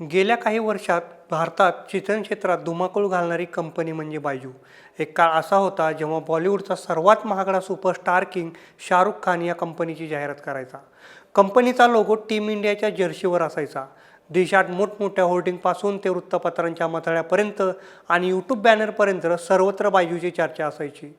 गेल्या काही वर्षात भारतात चित्रन क्षेत्रात धुमाकूळ घालणारी कंपनी म्हणजे बायजू. एक काळ असा होता जेव्हा बॉलिवूडचा सर्वात महागडा सुपरस्टार किंग शाहरुख खान या कंपनीची जाहिरात करायचा. कंपनीचा लोगो टीम इंडियाच्या जर्सीवर असायचा. देशात मोठमोठ्या होर्डिंगपासून ते वृत्तपत्रांच्या मथळ्यापर्यंत आणि यूट्यूब बॅनरपर्यंत सर्वत्र बायजूची चर्चा असायची.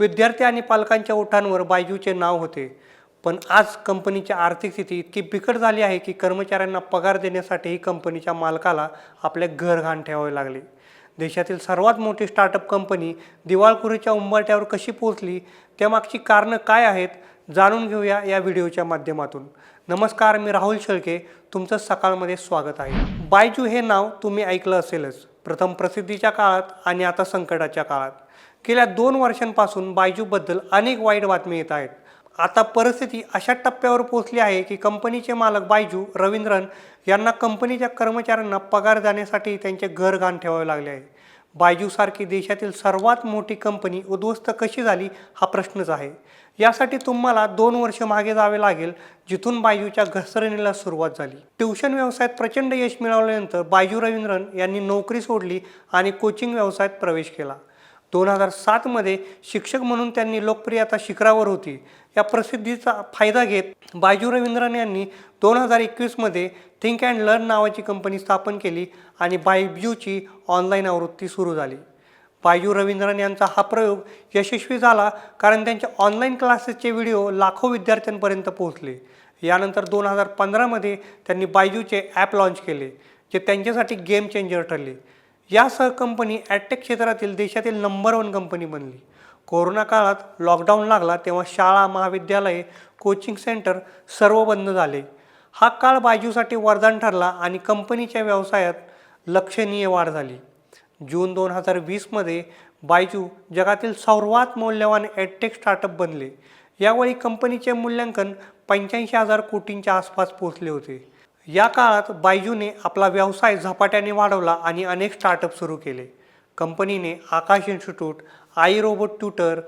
विद्यार्थी आणि पालकांच्या ओठांवर बायजूचे नाव होते. पण आज कंपनीची आर्थिक स्थिती इतकी बिकट झाली आहे की कर्मचाऱ्यांना पगार देण्यासाठीही कंपनीच्या मालकाला आपले घर घाण ठेवावे लागले. देशातील सर्वात मोठी स्टार्टअप कंपनी दिवाळखोरीच्या उंबरट्यावर कशी पोहोचली त्यामागची कारणं काय आहेत जाणून घेऊया या व्हिडिओच्या माध्यमातून. नमस्कार मी राहुल शेळके. तुमचं सकाळमध्ये स्वागत आहे. बायजू हे नाव तुम्ही ऐकलं असेलच. प्रथम प्रसिद्धीच्या काळात आणि आता संकटाच्या काळात. गेल्या दोन वर्षांपासून बायजूबद्दल अनेक वाईट बातमी येत आहेत. आता परिस्थिती अशा टप्प्यावर पोहोचली आहे की कंपनीचे मालक बायजू रवींद्रन यांना कंपनीच्या कर्मचाऱ्यांना पगार जाण्यासाठी त्यांचे घर घाण ठेवावे लागले आहे. बायजूसारखी देशातील सर्वात मोठी कंपनी उद्ध्वस्त कशी झाली हा प्रश्नच आहे. यासाठी तुम्हाला दोन वर्ष मागे जावे लागेल जिथून बायजूच्या घसरणीला सुरुवात झाली. ट्युशन व्यवसायात प्रचंड यश मिळवल्यानंतर बायजू रवींद्रन यांनी नोकरी सोडली आणि कोचिंग व्यवसायात प्रवेश केला. दोन हजार सातमध्ये शिक्षक म्हणून त्यांनी लोकप्रियता शिखरावर होती. या प्रसिद्धीचा फायदा घेत बायजू रवींद्रन यांनी दोन हजार एकवीसमध्ये थिंक अँड लर्न नावाची कंपनी स्थापन केली आणि बायजूची ऑनलाईन आवृत्ती सुरू झाली. बायजू रवींद्रन यांचा हा प्रयोग यशस्वी झाला कारण त्यांच्या ऑनलाईन क्लासेसचे व्हिडिओ लाखो विद्यार्थ्यांपर्यंत पोहोचले. यानंतर दोन हजार पंधरामध्ये त्यांनी बायजूचे ॲप लॉन्च केले जे त्यांच्यासाठी गेम चेंजर ठरले. यासह कंपनी ॲडटेक क्षेत्रातील देशातील नंबर वन कंपनी बनली. कोरोना काळात लॉकडाऊन लागला तेव्हा शाळा महाविद्यालये कोचिंग सेंटर सर्व बंद झाले. हा काळ बायजूसाठी वरदान ठरला आणि कंपनीच्या व्यवसायात लक्षणीय वाढ झाली. जून दोन हजार वीसमध्ये बायजू जगातील सर्वात मौल्यवान ॲडटेक स्टार्टअप बनले. यावेळी कंपनीचे मूल्यांकन पंच्याऐंशी हजार कोटींच्या आसपास पोहोचले होते. या काळात बायजूने आपला व्यवसाय झपाट्याने वाढवला आणि अनेक स्टार्टअप सुरू केले. कंपनीने Aakash institute AI robot tutor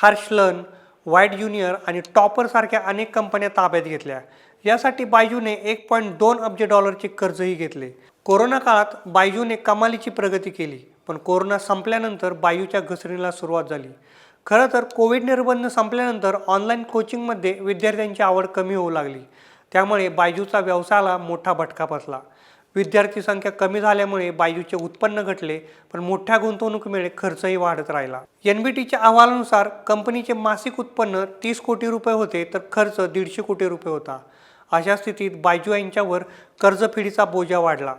हार्शलन white junior आणि टॉपरसारख्या अनेक कंपन्या ताब्यात घेतल्या. यासाठी बायजूने एक पॉईंट दोन अब्ज डॉलरचे कर्जही घेतले. कोरोना काळात बायजूने कमालीची प्रगती केली पण कोरोना संपल्यानंतर बायूच्या घसरणीला सुरुवात झाली. खरं तर कोविड निर्बंध संपल्यानंतर ऑनलाईन कोचिंगमध्ये विद्यार्थ्यांची आवड कमी होऊ लागली. त्यामुळे बायजूचा व्यवसायाला मोठा भटका बसला. विद्यार्थी संख्या कमी झाल्यामुळे बायजूचे उत्पन्न घटले पण मोठ्या गुंतवणुकीमुळे खर्चही वाढत राहिला. एन बी टीच्या अहवालानुसार कंपनीचे मासिक उत्पन्न तीस कोटी रुपये होते तर खर्च दीडशे कोटी रुपये होता. अशा स्थितीत बायजू यांच्यावर कर्जफेडीचा बोजा वाढला.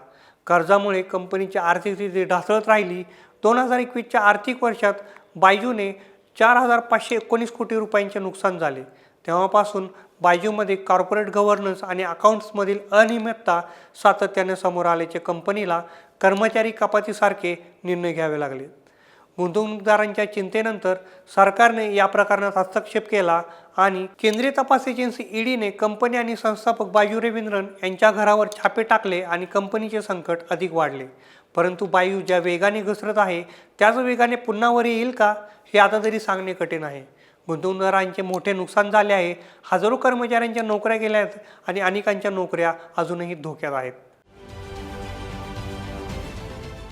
कर्जामुळे कंपनीची आर्थिक स्थिती ढासळत राहिली. दोन हजार एकवीसच्या आर्थिक वर्षात बायजूने चार हजार पाचशे एकोणीस कोटी रुपयांचे नुकसान झाले. तेव्हापासून बायजूमध्ये कॉर्पोरेट गव्हर्नन्स आणि अकाउंट्समधील अनियमितता सातत्याने समोर आल्याचे कंपनीला कर्मचारी कपातीसारखे निर्णय घ्यावे लागले. गुंतवणूकदारांच्या चिंतेनंतर सरकारने या प्रकरणात हस्तक्षेप केला आणि केंद्रीय तपास एजन्सी ईडीने कंपनी आणि संस्थापक बायू रवींद्रन यांच्या घरावर छापे टाकले आणि कंपनीचे संकट अधिक वाढले. परंतु बायू ज्या वेगाने घसरत आहे त्याच वेगाने पुन्हा वर येईल का हे आता तरी सांगणे कठीण आहे. गुंतवणूकदारांचे मोठे नुकसान झाले आहे. हजारो कर्मचाऱ्यांच्या नोकऱ्या गेल्या आहेत आणि अनेकांच्या नोकऱ्या अजूनही धोक्यात आहेत.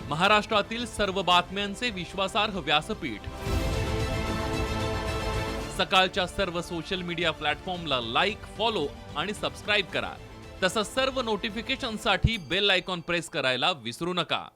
महाराष्ट्रातील सर्व बातम्यांचे विश्वासार्ह व्यासपीठ. सकाळच्या सर्व सोशल मीडिया प्लॅटफॉर्मला लाईक फॉलो आणि सबस्क्राईब करा. तसंच सर्व नोटिफिकेशनसाठी बेल आयकॉन प्रेस करायला विसरू नका.